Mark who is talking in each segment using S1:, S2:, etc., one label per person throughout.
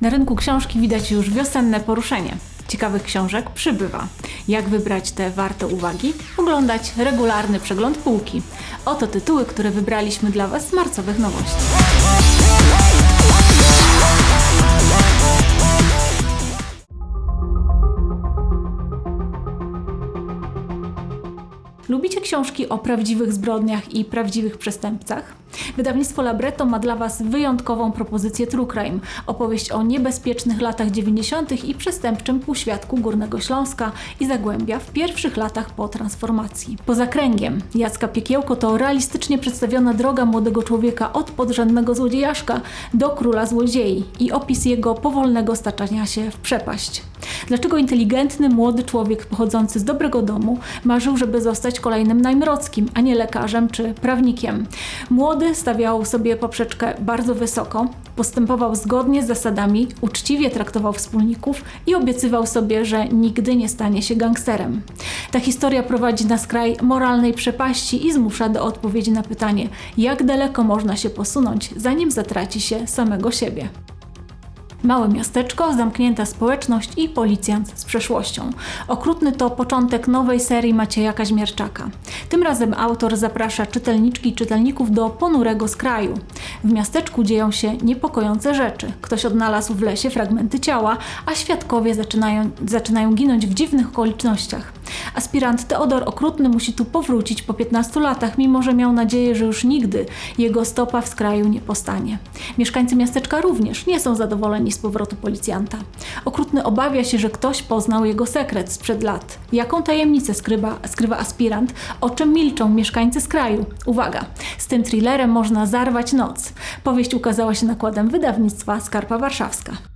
S1: Na rynku książki widać już wiosenne poruszenie. Ciekawych książek przybywa. Jak wybrać te warte uwagi? Oglądać regularny przegląd półki. Oto tytuły, które wybraliśmy dla Was z marcowych nowości. Lubicie książki o prawdziwych zbrodniach i prawdziwych przestępcach? Wydawnictwo Labretto ma dla Was wyjątkową propozycję True Crime. Opowieść o niebezpiecznych latach 90. i przestępczym półświadku Górnego Śląska i Zagłębia w pierwszych latach po transformacji. Poza kręgiem Jacka Piekiełko to realistycznie przedstawiona droga młodego człowieka od podrzędnego złodziejaszka do króla złodziei i opis jego powolnego staczania się w przepaść. Dlaczego inteligentny, młody człowiek pochodzący z dobrego domu marzył, żeby zostać kolejnym Najmrockim, a nie lekarzem czy prawnikiem? Młody stawiał sobie poprzeczkę bardzo wysoko, postępował zgodnie z zasadami, uczciwie traktował wspólników i obiecywał sobie, że nigdy nie stanie się gangsterem. Ta historia prowadzi na skraj moralnej przepaści i zmusza do odpowiedzi na pytanie, jak daleko można się posunąć, zanim zatraci się samego siebie. Małe miasteczko, zamknięta społeczność i policjant z przeszłością. Okrutny to początek nowej serii Macieja Kaźmierczaka. Tym razem autor zaprasza czytelniczki i czytelników do ponurego skraju. W miasteczku dzieją się niepokojące rzeczy. Ktoś odnalazł w lesie fragmenty ciała, a świadkowie zaczynają, zaczynają ginąć w dziwnych okolicznościach. Aspirant Teodor Okrutny musi tu powrócić po 15 latach, mimo że miał nadzieję, że już nigdy jego stopa w skraju nie postanie. Mieszkańcy miasteczka również nie są zadowoleni z powrotu policjanta. Okrutny obawia się, że ktoś poznał jego sekret sprzed lat. Jaką tajemnicę skrywa, skrywa aspirant, o czym milczą mieszkańcy z kraju? Uwaga, z tym thrillerem można zarwać noc. Powieść ukazała się nakładem wydawnictwa Skarpa Warszawska.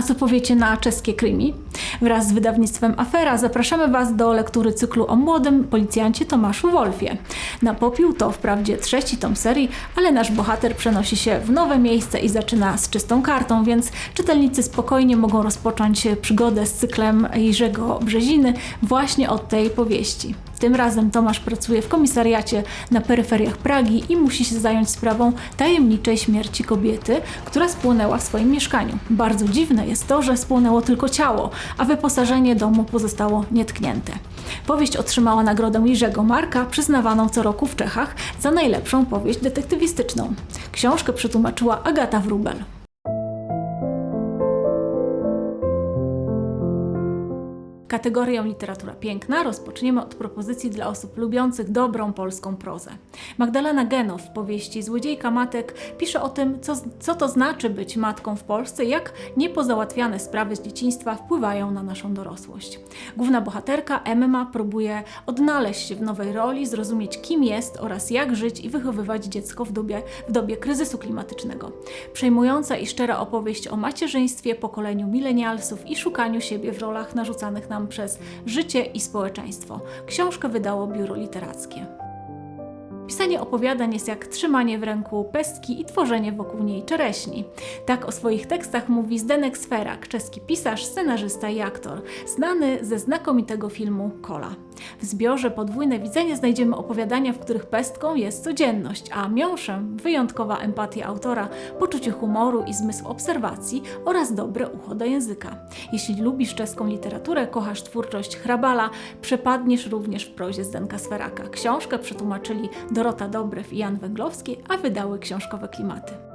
S1: A co powiecie na czeskie krymi? Wraz z wydawnictwem Afera zapraszamy Was do lektury cyklu o młodym policjancie Tomaszu Wolfie. Na popiół to wprawdzie trzeci tom serii, ale nasz bohater przenosi się w nowe miejsce i zaczyna z czystą kartą, więc czytelnicy spokojnie mogą rozpocząć przygodę z cyklem Jerzego Brzeziny właśnie od tej powieści. Tym razem Tomasz pracuje w komisariacie na peryferiach Pragi i musi się zająć sprawą tajemniczej śmierci kobiety, która spłonęła w swoim mieszkaniu. Bardzo dziwne jest to, że spłonęło tylko ciało, a wyposażenie domu pozostało nietknięte. Powieść otrzymała nagrodę Jerzego Marka, przyznawaną co roku w Czechach za najlepszą powieść detektywistyczną. Książkę przetłumaczyła Agata Wrubel. Kategorią literatura piękna rozpoczniemy od propozycji dla osób lubiących dobrą polską prozę. Magdalena Genow w powieści Złodziejka Matek pisze o tym, co, co to znaczy być matką w Polsce, jak niepozałatwiane sprawy z dzieciństwa wpływają na naszą dorosłość. Główna bohaterka Emma próbuje odnaleźć się w nowej roli, zrozumieć kim jest oraz jak żyć i wychowywać dziecko w dobie, w dobie kryzysu klimatycznego. Przejmująca i szczera opowieść o macierzyństwie, pokoleniu milenialsów i szukaniu siebie w rolach narzucanych nam przez życie i społeczeństwo. Książkę wydało biuro literackie. Pisanie opowiadań jest jak trzymanie w ręku pestki i tworzenie wokół niej czereśni. Tak o swoich tekstach mówi Zdenek Sferak, czeski pisarz, scenarzysta i aktor, znany ze znakomitego filmu Kola. W zbiorze Podwójne Widzenie znajdziemy opowiadania, w których pestką jest codzienność, a miąższem wyjątkowa empatia autora, poczucie humoru i zmysł obserwacji oraz dobre ucho do języka. Jeśli lubisz czeską literaturę, kochasz twórczość Hrabala, przepadniesz również w prozie Zdenka Sferaka. Książkę przetłumaczyli Dorota Dobrew i Jan Węglowski, a wydały książkowe klimaty.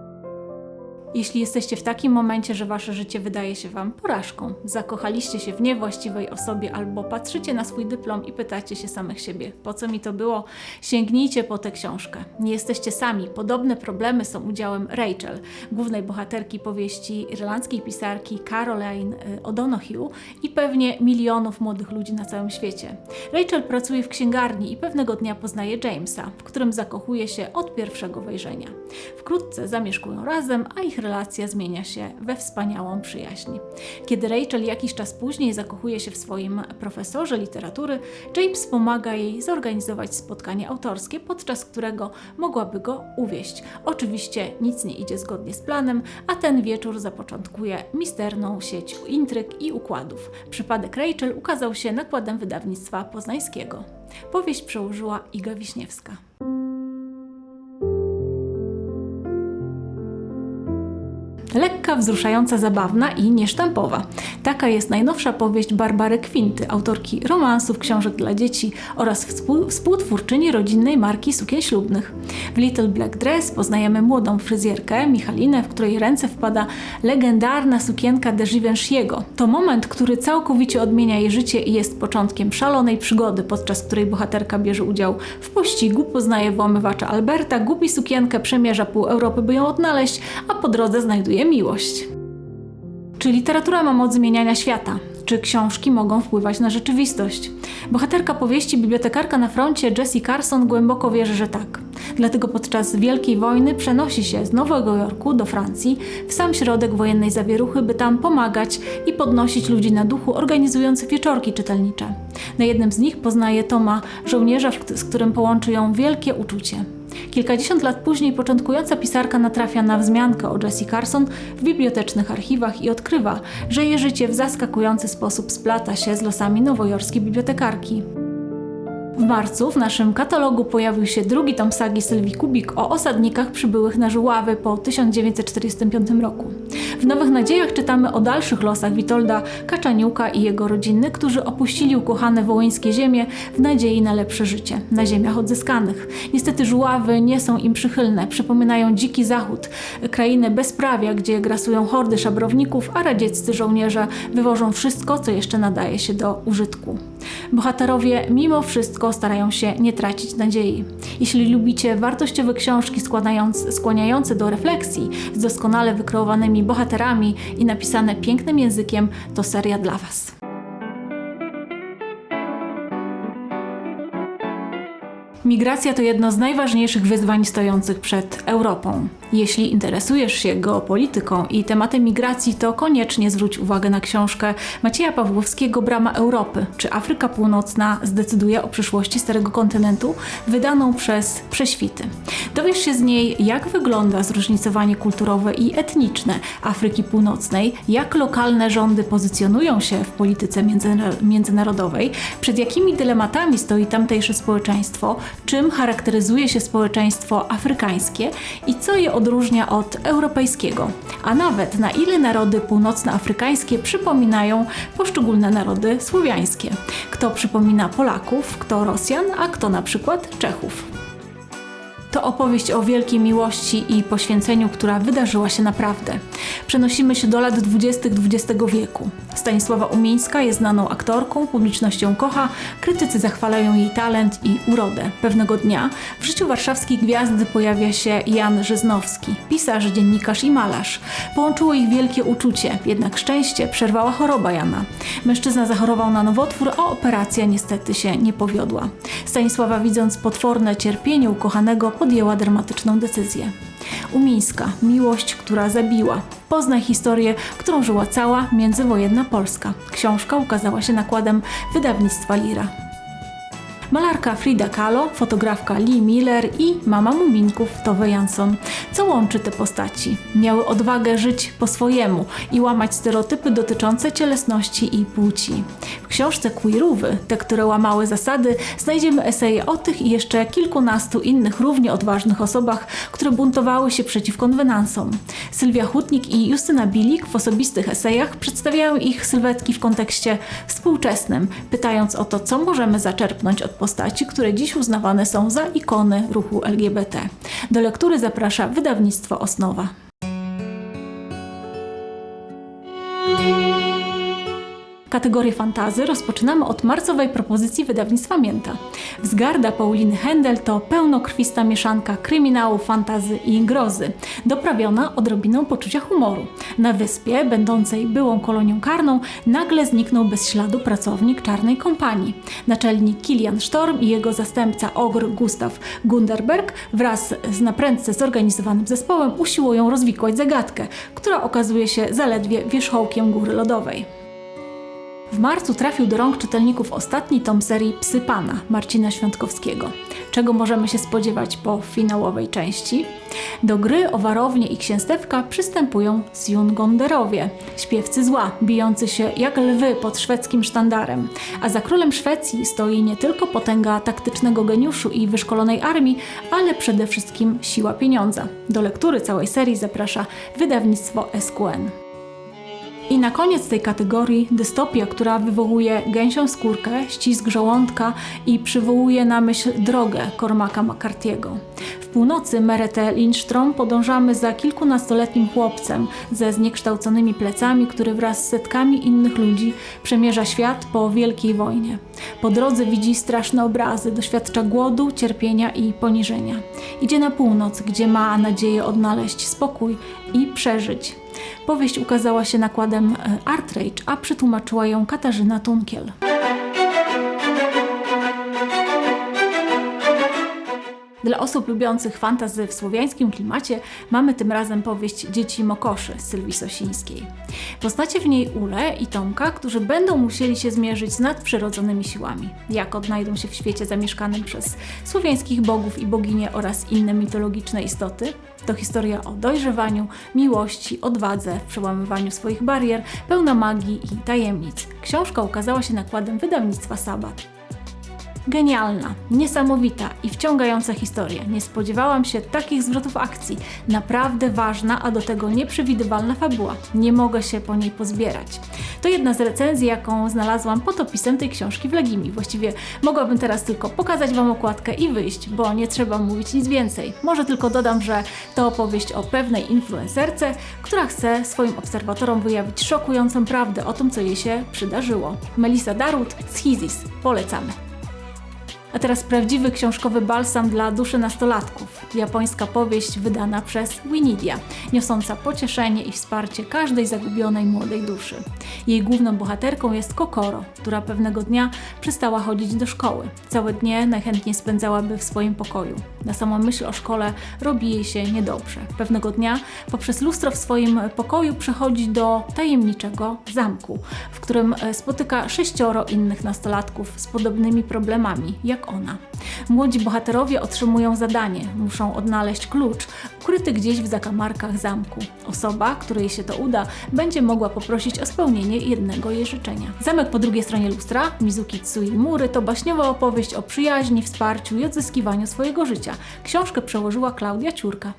S1: Jeśli jesteście w takim momencie, że wasze życie wydaje się wam porażką, zakochaliście się w niewłaściwej osobie albo patrzycie na swój dyplom i pytacie się samych siebie, po co mi to było, sięgnijcie po tę książkę. Nie jesteście sami. Podobne problemy są udziałem Rachel, głównej bohaterki powieści irlandzkiej pisarki Caroline y, O'Donoghue i pewnie milionów młodych ludzi na całym świecie. Rachel pracuje w księgarni i pewnego dnia poznaje Jamesa, w którym zakochuje się od pierwszego wejrzenia. Wkrótce zamieszkują razem, a ich relacja zmienia się we wspaniałą przyjaźń. Kiedy Rachel jakiś czas później zakochuje się w swoim profesorze literatury, James pomaga jej zorganizować spotkanie autorskie, podczas którego mogłaby go uwieść. Oczywiście nic nie idzie zgodnie z planem, a ten wieczór zapoczątkuje misterną sieć intryg i układów. Przypadek Rachel ukazał się nakładem wydawnictwa poznańskiego. Powieść przełożyła Iga Wiśniewska. Lekka wzruszająca, zabawna i niesztampowa. Taka jest najnowsza powieść Barbary Kwinty, autorki romansów, książek dla dzieci oraz współ, współtwórczyni rodzinnej marki sukien ślubnych. W Little Black Dress poznajemy młodą fryzjerkę Michalinę, w której ręce wpada legendarna sukienka de Givenchy'ego. To moment, który całkowicie odmienia jej życie i jest początkiem szalonej przygody, podczas której bohaterka bierze udział w pościgu, poznaje włamywacza Alberta, gubi sukienkę, przemierza pół Europy, by ją odnaleźć, a po drodze znajduje miłość. Czy literatura ma moc zmieniania świata? Czy książki mogą wpływać na rzeczywistość? Bohaterka powieści Bibliotekarka na froncie Jessie Carson głęboko wierzy, że tak. Dlatego podczas Wielkiej Wojny przenosi się z Nowego Jorku do Francji w sam środek wojennej zawieruchy, by tam pomagać i podnosić ludzi na duchu, organizując wieczorki czytelnicze. Na jednym z nich poznaje Toma, żołnierza, z którym połączy ją wielkie uczucie. Kilkadziesiąt lat później początkująca pisarka natrafia na wzmiankę o Jessie Carson w bibliotecznych archiwach i odkrywa, że jej życie w zaskakujący sposób splata się z losami nowojorskiej bibliotekarki. Marcu w naszym katalogu pojawił się drugi tom sagi Sylwii Kubik o osadnikach przybyłych na Żuławy po 1945 roku. W Nowych Nadziejach czytamy o dalszych losach Witolda Kaczaniuka i jego rodziny, którzy opuścili ukochane wołyńskie ziemie w nadziei na lepsze życie, na ziemiach odzyskanych. Niestety Żuławy nie są im przychylne, przypominają dziki zachód, krainę bezprawia, gdzie grasują hordy szabrowników, a radzieccy żołnierze wywożą wszystko, co jeszcze nadaje się do użytku. Bohaterowie mimo wszystko starają się nie tracić nadziei. Jeśli lubicie wartościowe książki skłaniające do refleksji z doskonale wykreowanymi bohaterami i napisane pięknym językiem, to seria dla Was. Migracja to jedno z najważniejszych wyzwań stojących przed Europą. Jeśli interesujesz się geopolityką i tematem migracji, to koniecznie zwróć uwagę na książkę Macieja Pawłowskiego Brama Europy. Czy Afryka Północna zdecyduje o przyszłości Starego Kontynentu? Wydaną przez Prześwity. Dowiesz się z niej, jak wygląda zróżnicowanie kulturowe i etniczne Afryki Północnej, jak lokalne rządy pozycjonują się w polityce międzynarodowej, przed jakimi dylematami stoi tamtejsze społeczeństwo, czym charakteryzuje się społeczeństwo afrykańskie i co je odróżnia od europejskiego, a nawet na ile narody północnoafrykańskie przypominają poszczególne narody słowiańskie. Kto przypomina Polaków, kto Rosjan, a kto na przykład Czechów to opowieść o wielkiej miłości i poświęceniu, która wydarzyła się naprawdę. Przenosimy się do lat 20. XX wieku. Stanisława Umieńska jest znaną aktorką, publicznością kocha, krytycy zachwalają jej talent i urodę. Pewnego dnia w życiu warszawskiej gwiazdy pojawia się Jan Żyznowski, pisarz, dziennikarz i malarz. Połączyło ich wielkie uczucie, jednak szczęście przerwała choroba Jana. Mężczyzna zachorował na nowotwór, a operacja niestety się nie powiodła. Stanisława widząc potworne cierpienie ukochanego podjęła dramatyczną decyzję. Umińska, miłość, która zabiła. Poznaj historię, którą żyła cała międzywojenna Polska. Książka ukazała się nakładem wydawnictwa Lira. Malarka Frida Kahlo, fotografka Lee Miller i mama muminków Tove Jansson. Co łączy te postaci? Miały odwagę żyć po swojemu i łamać stereotypy dotyczące cielesności i płci. W książce Queerówy, te, które łamały zasady, znajdziemy eseje o tych i jeszcze kilkunastu innych równie odważnych osobach, które buntowały się przeciw konwenansom. Sylwia Hutnik i Justyna Bilik w osobistych esejach przedstawiają ich sylwetki w kontekście współczesnym, pytając o to, co możemy zaczerpnąć od postaci, które dziś uznawane są za ikony ruchu LGBT. Do lektury zaprasza wydawnictwo Osnowa. Kategorię fantazy rozpoczynamy od marcowej propozycji wydawnictwa Mięta. Wzgarda Pauliny Händel to pełnokrwista mieszanka kryminału, fantazy i grozy, doprawiona odrobiną poczucia humoru. Na wyspie, będącej byłą kolonią karną, nagle zniknął bez śladu pracownik czarnej kompanii. Naczelnik Kilian Storm i jego zastępca ogr Gustav Gunderberg wraz z naprędce zorganizowanym zespołem usiłują rozwikłać zagadkę, która okazuje się zaledwie wierzchołkiem góry lodowej. W marcu trafił do rąk czytelników ostatni tom serii Psy Pana Marcina Świątkowskiego. Czego możemy się spodziewać po finałowej części? Do gry o warownię i księstewka przystępują Sjungonderowie, śpiewcy zła, bijący się jak lwy pod szwedzkim sztandarem. A za królem Szwecji stoi nie tylko potęga taktycznego geniuszu i wyszkolonej armii, ale przede wszystkim siła pieniądza. Do lektury całej serii zaprasza wydawnictwo SQN. I na koniec tej kategorii dystopia, która wywołuje gęsią skórkę, ścisk żołądka i przywołuje na myśl drogę Cormaca McCarthy'ego. W północy Merete Lindstrom podążamy za kilkunastoletnim chłopcem ze zniekształconymi plecami, który wraz z setkami innych ludzi przemierza świat po Wielkiej Wojnie. Po drodze widzi straszne obrazy, doświadcza głodu, cierpienia i poniżenia. Idzie na północ, gdzie ma nadzieję odnaleźć spokój i przeżyć. Powieść ukazała się nakładem e, Artrage, a przetłumaczyła ją Katarzyna Tunkiel. Dla osób lubiących fantazy w słowiańskim klimacie mamy tym razem powieść Dzieci Mokoszy Sylwii Sosińskiej. Poznacie w niej Ule i Tomka, którzy będą musieli się zmierzyć z nadprzyrodzonymi siłami. Jak odnajdą się w świecie zamieszkanym przez słowiańskich bogów i boginie oraz inne mitologiczne istoty? To historia o dojrzewaniu, miłości, odwadze, przełamywaniu swoich barier, pełna magii i tajemnic. Książka ukazała się nakładem wydawnictwa Sabat. Genialna, niesamowita i wciągająca historia. Nie spodziewałam się takich zwrotów akcji. Naprawdę ważna, a do tego nieprzewidywalna fabuła. Nie mogę się po niej pozbierać. To jedna z recenzji, jaką znalazłam pod opisem tej książki w Legimi. Właściwie mogłabym teraz tylko pokazać Wam okładkę i wyjść, bo nie trzeba mówić nic więcej. Może tylko dodam, że to opowieść o pewnej influencerce, która chce swoim obserwatorom wyjawić szokującą prawdę o tym, co jej się przydarzyło. Melissa Darut z Hizis. Polecamy. A teraz prawdziwy książkowy balsam dla duszy nastolatków. Japońska powieść wydana przez Winidia, niosąca pocieszenie i wsparcie każdej zagubionej młodej duszy. Jej główną bohaterką jest Kokoro, która pewnego dnia przestała chodzić do szkoły. Całe dnie najchętniej spędzałaby w swoim pokoju. Na samą myśl o szkole robi jej się niedobrze. Pewnego dnia poprzez lustro w swoim pokoju przechodzi do tajemniczego zamku, w którym spotyka sześcioro innych nastolatków z podobnymi problemami jak ona. Młodzi bohaterowie otrzymują zadanie, muszą odnaleźć klucz ukryty gdzieś w zakamarkach zamku. Osoba, której się to uda, będzie mogła poprosić o spełnienie jednego jej życzenia. Zamek po drugiej stronie lustra, Mizuki Tsuimury, to baśniowa opowieść o przyjaźni, wsparciu i odzyskiwaniu swojego życia. Książkę przełożyła Klaudia Ciurka.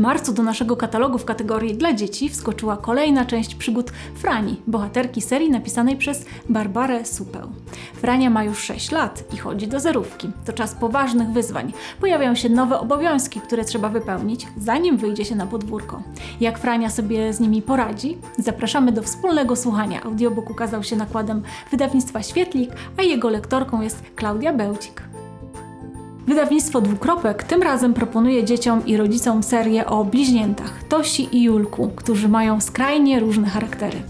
S1: Marcu do naszego katalogu w kategorii dla dzieci wskoczyła kolejna część przygód Frani, bohaterki serii napisanej przez Barbarę Supeł. Frania ma już 6 lat i chodzi do zerówki. To czas poważnych wyzwań. Pojawiają się nowe obowiązki, które trzeba wypełnić, zanim wyjdzie się na podwórko. Jak Frania sobie z nimi poradzi? Zapraszamy do wspólnego słuchania. Audiobook ukazał się nakładem wydawnictwa Świetlik, a jego lektorką jest Klaudia Bełcik. Wydawnictwo Dwukropek tym razem proponuje dzieciom i rodzicom serię o bliźniętach Tosi i Julku, którzy mają skrajnie różne charaktery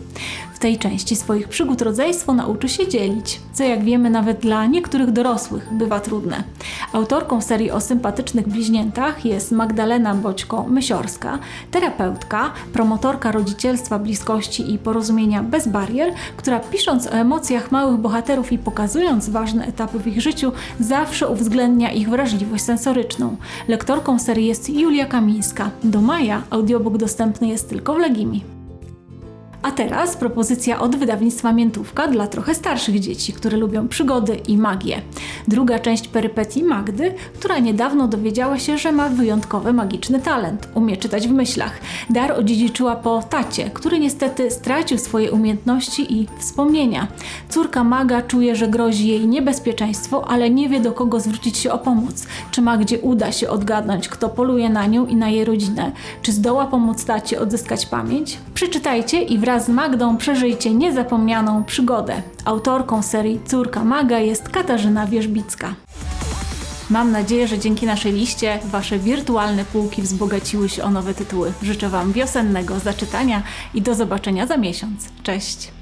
S1: tej części swoich przygód rodzeństwo nauczy się dzielić, co jak wiemy nawet dla niektórych dorosłych bywa trudne. Autorką serii o sympatycznych bliźniętach jest Magdalena Boćko-Mysiorska, terapeutka, promotorka rodzicielstwa, bliskości i porozumienia bez barier, która pisząc o emocjach małych bohaterów i pokazując ważne etapy w ich życiu, zawsze uwzględnia ich wrażliwość sensoryczną. Lektorką serii jest Julia Kamińska. Do maja audiobook dostępny jest tylko w Legimi. A teraz propozycja od wydawnictwa Miętówka dla trochę starszych dzieci, które lubią przygody i magię. Druga część perypetii Magdy, która niedawno dowiedziała się, że ma wyjątkowy magiczny talent. Umie czytać w myślach. Dar odziedziczyła po tacie, który niestety stracił swoje umiejętności i wspomnienia. Córka maga czuje, że grozi jej niebezpieczeństwo, ale nie wie do kogo zwrócić się o pomoc. Czy Magdzie uda się odgadnąć, kto poluje na nią i na jej rodzinę? Czy zdoła pomóc tacie odzyskać pamięć? Przeczytajcie i wracajcie Wraz z Magdą przeżyjcie niezapomnianą przygodę. Autorką serii Córka Maga jest Katarzyna Wierzbicka. Mam nadzieję, że dzięki naszej liście Wasze wirtualne półki wzbogaciły się o nowe tytuły. Życzę Wam wiosennego zaczytania i do zobaczenia za miesiąc. Cześć!